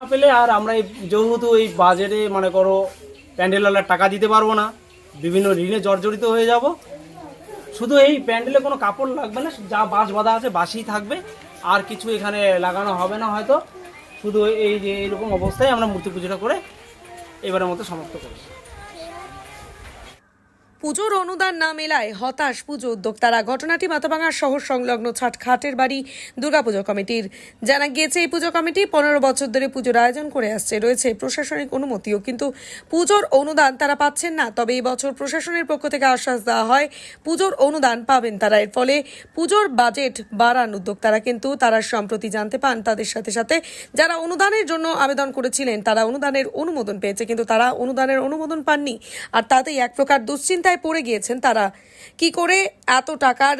না পেলে আর আমরা এই যেহেতু এই বাজেটে মানে করো, প্যান্ডেলওয়ালার টাকা দিতে পারব না, বিভিন্ন ঋণে জর্জরিত হয়ে যাব। শুধু এই প্যান্ডেলে কোনো কাপড় লাগবে না, যা বাঁশ বাঁধা আছে বাসই থাকবে, আর কিছু এখানে লাগানো হবে না হয়তো। শুধু এই যে এরকম অবস্থায় আমরা মূর্তি পুজোটা করে এবারের মতো সমাপ্ত করি পুজোর অনুদান না মেলায় হতাশ পুজো উদ্যোক্তারা। ঘটনাটি মাথাভাঙার শহর সংলগ্ন ছাট খাটের বাড়ি দুর্গাপুজো কমিটির। জানা গিয়েছে, এই পুজো কমিটি পনেরো বছর ধরে পুজোর আয়োজন করে আসছে। রয়েছে প্রশাসনিক অনুমতিও, কিন্তু পুজোর অনুদান তারা পাচ্ছেন না। তবে এই বছর প্রশাসনের পক্ষ থেকে আশ্বাস দেওয়া হয়, পুজোর অনুদান পাবেন তারা। এর ফলে পুজোর বাজেট বাড়ান উদ্যোক্তারা, কিন্তু তারা সম্প্রতি জানতে পান তাদের সাথে সাথে যারা অনুদানের জন্য আবেদন করেছিলেন, তারা অনুদানের অনুমোদন পেয়েছে, কিন্তু তারা অনুদানের অনুমোদন পাননি। আর তাতেই এক প্রকার দুশ্চিন্তায় পড়ে গিয়েছেন তারা। কি করে এত টাকার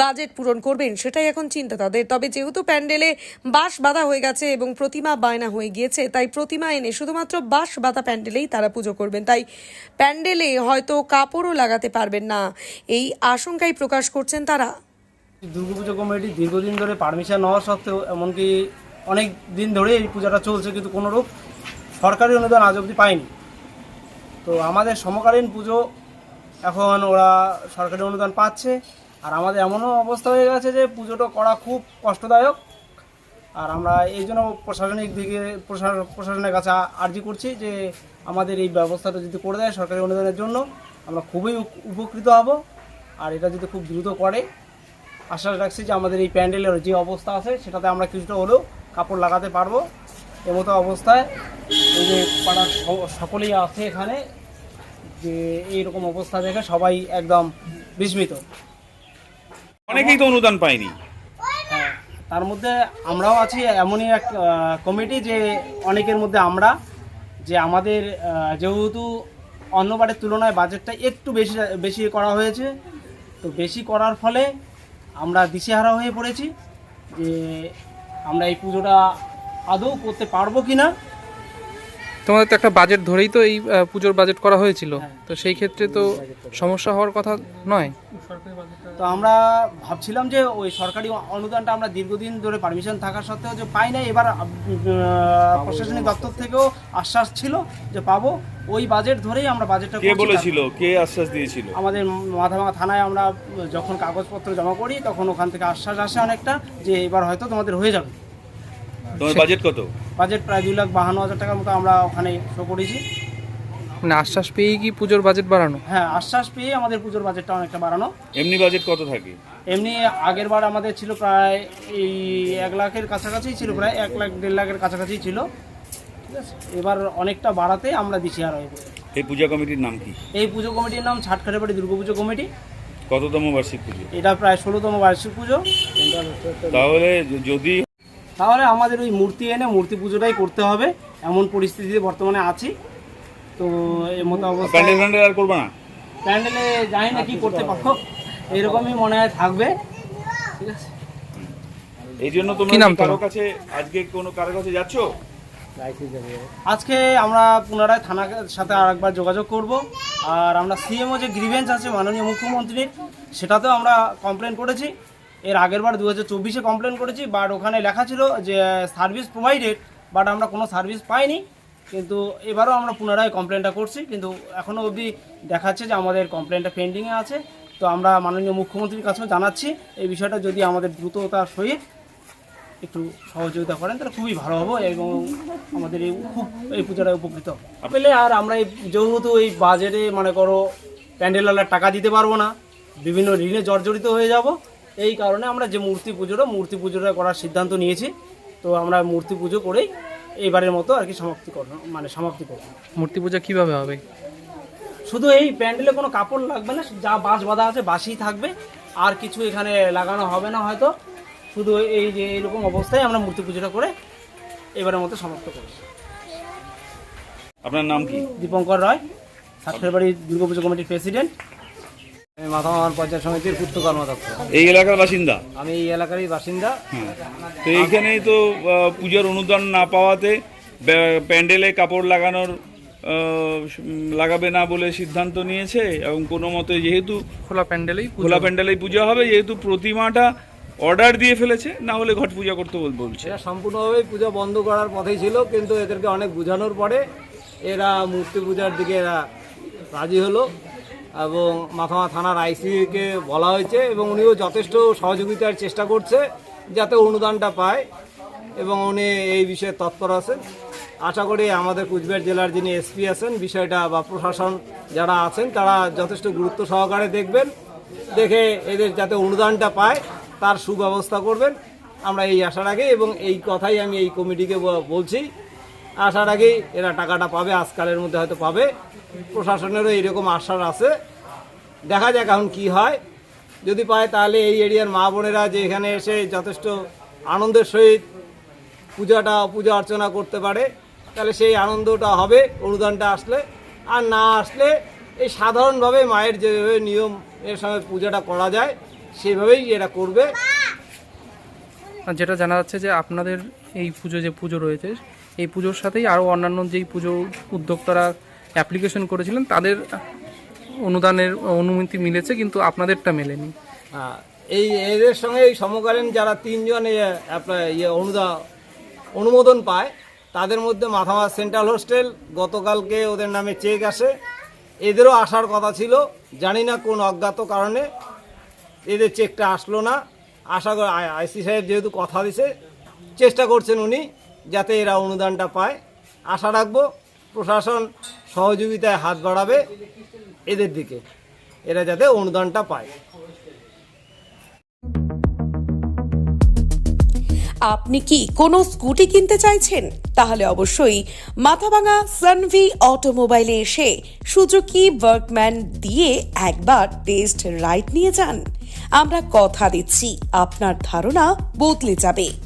বাজেট পূরণ করবেন সেটাই এখন চিন্তা তাদের। তবে যেহেতু প্যান্ডেলে বাঁশ বাঁধা হয়ে গেছে এবং প্রতিমা বায়না হয়ে গিয়েছে, তাই প্রতিমা এনে শুধুমাত্র বাঁশ বাঁধা প্যান্ডেলেই তারা পুজো করবেন। তাই প্যান্ডেলে হয়তো কাপড়ও লাগাতে পারবেন না। এই আশঙ্কাই প্রকাশ করছেন তারা। দুর্গাপুজো কমিটি দীর্ঘদিন ধরে পারমিশন হওয়া সত্ত্বেও এমনকি অনেক দিন ধরে এই পূজাটা চলছে, কিন্তু কোনোরূপ সরকারি অনুদান আজ অবধি পায়নি। তো আমাদের সমকালীন পুজো এখন ওরা সরকারি অনুদান পাচ্ছে। আর আমাদের এমনও অবস্থা হয়ে গেছে যে পুজোটা করা খুব কষ্টদায়ক। আর আমরা এই জন্য প্রশাসনিক দিকে প্রশা- প্রশাসনের কাছে আর্জি করছি যে আমাদের এই ব্যবস্থাটা যদি করে দেয় সরকারি অনুদানের জন্য, আমরা খুবই উপকৃত হব। আর এটা যদি খুব দ্রুত করে আশা রাখছি যে আমাদের এই প্যান্ডেলের যে অবস্থা আছে, সেটাতে আমরা কিছুটা হলেও কাপড় লাগাতে পারব। এমতো অবস্থায় এই যে পাড়ার সকলেই আছে এখানে যে এইরকম অবস্থা দেখে সবাই একদম বিস্মিত। অনেকেই তো অনুদান পায়নি। হ্যাঁ, তার মধ্যে আমরাও আছি এমনই এক কমিটি যে অনেকের মধ্যে আমরা যে আমাদের যেহেতু অন্যবারের তুলনায় বাজেটটা একটু বেশি বেশি করা হয়েছে তো বেশি করার ফলে আমরা দিশেহারা হয়ে পড়েছি যে আমরা এই পুজোটা আদৌ করতে পারব কি না তোমাদের তো একটা বাজেট ধরেই তো এই পুজোর বাজেট করা হয়েছিল। হ্যাঁ। তো সেই ক্ষেত্রে তো সমস্যা হওয়ার কথা নয়। তো আমরা ভাবছিলাম যে ওই সরকারি অনুদানটা আমরা দীর্ঘদিন ধরে পারমিশন থাকা সত্ত্বেও যে পাই না এবার প্রশাসনিক দপ্তর থেকেও আশ্বাস ছিল যে পাবো। ওই বাজেট ধরেই আমরা বাজেটটা কে বলেছিল? কে আশ্বাস দিয়েছিল? আমাদের মাথাভাঙা থানায় আমরা যখন কাগজপত্র জমা করি তখন ওখান থেকে আশ্বাস আসে অনেকটা যে এবার হয়তো তোমাদের হয়ে যাবে। তোমার বাজেট কত? বাজেট প্রায় দুই লাখ বাহান্ন হাজার টাকার মতো আমরা ওখানে শো করেছি। মানে আশ্বাস পেয়েই কি পুজোর বাজেট বাড়ানো? হ্যাঁ আশ্বাস পেয়ে আমাদের পুজোর বাজেটটা অনেকটা বাড়ানো। এমনি বাজেট কত থাকে? এমনি আগের বার আমাদের ছিল প্রায় এই এক লাখের কাছাকাছি ছিল প্রায় এক লাখ দেড় লাখের কাছাকাছি ছিল। ঠিক আছে? এবার অনেকটা বাড়াতে আমরা দিশিহার হয়ে এই পূজা কমিটির নাম কি? এই পুজো কমিটির নাম ছাটখাটেবাড়ি দুর্গাপুজো কমিটি। কততম বার্ষিক পুজো? এটা প্রায় ষোলোতম বার্ষিক পুজো। তাহলে যদি তাহলে আমাদের ওই মূর্তি এনে মূর্তি পুজোটাই করতে হবে। এমন পরিস্থিতিতে বর্তমানে আছি। তো এর মতো অবস্থা প্যান্ডেল আর করবে না? প্যান্ডেলে জানি না কি করতে পারব। এরকমই মনে হয় থাকবে। ঠিক আছে? এই জন্য তোমরা কারও কাছে আজকে কোনো কারও কাছে যাচ্ছ? আজকে আমরা পুনরায় থানার সাথে আরেকবার যোগাযোগ করব। আর আমরা সিএমও যে গ্রিভেন্স আছে মাননীয় মুখ্যমন্ত্রীর সেটাতেও আমরা কমপ্লেন করেছি। এর আগের বার দু হাজার চব্বিশে কমপ্লেন করেছি বাট ওখানে লেখা ছিল যে সার্ভিস প্রোভাইডেড বাট আমরা কোনো সার্ভিস পাইনি। কিন্তু এবারও আমরা পুনরায় কমপ্লেনটা করছি। কিন্তু এখনও অবধি দেখাচ্ছে যে আমাদের কমপ্লেনটা পেন্ডিংয়ে আছে। তো আমরা মাননীয় মুখ্যমন্ত্রীর কাছেও জানাচ্ছি, এই বিষয়টা যদি আমাদের দ্রুততার সহিত একটু সহযোগিতা করেন, তাহলে খুবই ভালো হব এবং আমাদের এই খুব, এই পূজাটা উপকৃত। পেলে আর আমরা এই, যেহেতু এই বাজেটে মনে করো প্যান্ডেলওয়ালার টাকা দিতে পারব না, বিভিন্ন ঋণে জর্জরিত হয়ে যাব এই কারণে আমরা যে মূর্তি পুজোটা মূর্তি পুজোটা করার সিদ্ধান্ত নিয়েছি তো আমরা মূর্তি পুজো করেই এইবারের মতো আর কি সমাপ্তি করব মানে সমাপ্তি করব। মূর্তি পূজা কীভাবে হবে? শুধু এই প্যান্ডেলে কোনো কাপড় লাগবে না যা বাঁশ বাঁধা আছে বাঁশই থাকবে আর কিছু এখানে লাগানো হবে না হয়তো। শুধু এই যে এরকম অবস্থায় আমরা মূর্তি পুজোটা করে এবারের মতো সমাপ্ত করব। আপনার নাম কি? দীপঙ্কর রায় সাত ফেব্রুয়ারি দুর্গাপুজো কমিটির প্রেসিডেন্ট। আমি মাথামান পঞ্চায়েত সমিতির পূর্ত কর্মদক্ষ। এই এলাকার বাসিন্দা? আমি এই এলাকারই বাসিন্দা। তো এইখানেই তো পূজার অনুদান না পাওয়াতে প্যান্ডেলে কাপড় লাগানোর লাগাবে না বলে সিদ্ধান্ত নিয়েছে এবং কোনো মতে যেহেতু খোলা প্যান্ডেলেই খোলা প্যান্ডেলেই পূজা হবে যেহেতু প্রতিমাটা অর্ডার দিয়ে ফেলেছে না হলে ঘট পূজা করতে বল- বলছে। এরা সম্পূর্ণভাবে পূজা বন্ধ করার পথেই ছিল কিন্তু এদেরকে অনেক বোঝানোর পরে এরা মূর্তি পূজার দিকে এরা রাজি হলো। এবং মাথামা থানার আইসিকে বলা হয়েছে এবং উনিও যথেষ্ট সহযোগিতার চেষ্টা করছে যাতে অনুদানটা পায় এবং উনি এই বিষয়ে তৎপর আছেন। আশা করি আমাদের কুচবিহার জেলার যিনি এসপি আছেন, বিষয়টা বা প্রশাসন যারা আছেন, তারা যথেষ্ট গুরুত্ব সহকারে দেখবেন, দেখে এদের যাতে অনুদানটা পায়, তার সুব্যবস্থা করবেন। আমরা এই আশার আগে এবং এই কথাই আমি এই কমিটিকে বলছি। আসার আগেই এরা টাকাটা পাবে আজকালের মধ্যে হয়তো পাবে। প্রশাসনেরও এইরকম আশার আছে। দেখা যাক এখন কি হয়। যদি পায় তাহলে এই এরিয়ার মা বোনেরা যে এখানে এসে যথেষ্ট আনন্দের সহিত পূজাটা পূজা অর্চনা করতে পারে তাহলে সেই আনন্দটা হবে অনুদানটা আসলে। আর না আসলে এই সাধারণভাবে মায়ের যেভাবে নিয়ম এর সঙ্গে পূজাটা করা যায় সেভাবেই এরা করবে। আর যেটা জানা যাচ্ছে যে আপনাদের এই পুজো যে পুজো রয়েছে এই পুজোর সাথেই আরও অন্যান্য যেই পুজো উদ্যোক্তারা অ্যাপ্লিকেশন করেছিলেন তাদের অনুদানের অনুমতি মিলেছে কিন্তু আপনাদেরটা মেলেনি। হ্যাঁ, এই এদের সঙ্গে এই সমকালীন যারা তিনজন ইয়ে অনুদা অনুমোদন পায় তাদের মধ্যে মাথামা সেন্ট্রাল হোস্টেল গতকালকে ওদের নামে চেক আসে। এদেরও আসার কথা ছিল জানি না কোন অজ্ঞাত কারণে। এদের চেকটা আসলো না। আশা করি আইসি সাহেব যেহেতু কথা দিছে চেষ্টা করছেন উনি। যাতে এরা অনুদানটা পায়। আশা রাখব প্রশাসন সহযোগিতায় হাত বাড়াবে এদের দিকে। এরা যাতে অনুদানটা পায়। আপনি কি কোনো স্কুটি কিনতে চাইছেন? তাহলে অবশ্যই মাথাভাঙা সানভি অটোমোবাইলে এসে সুজুকি ওয়ার্কম্যান দিয়ে একবার টেস্ট রাইড নিয়ে যান। আমরা কথা দিচ্ছি, আপনার ধারণা বদলে যাবে।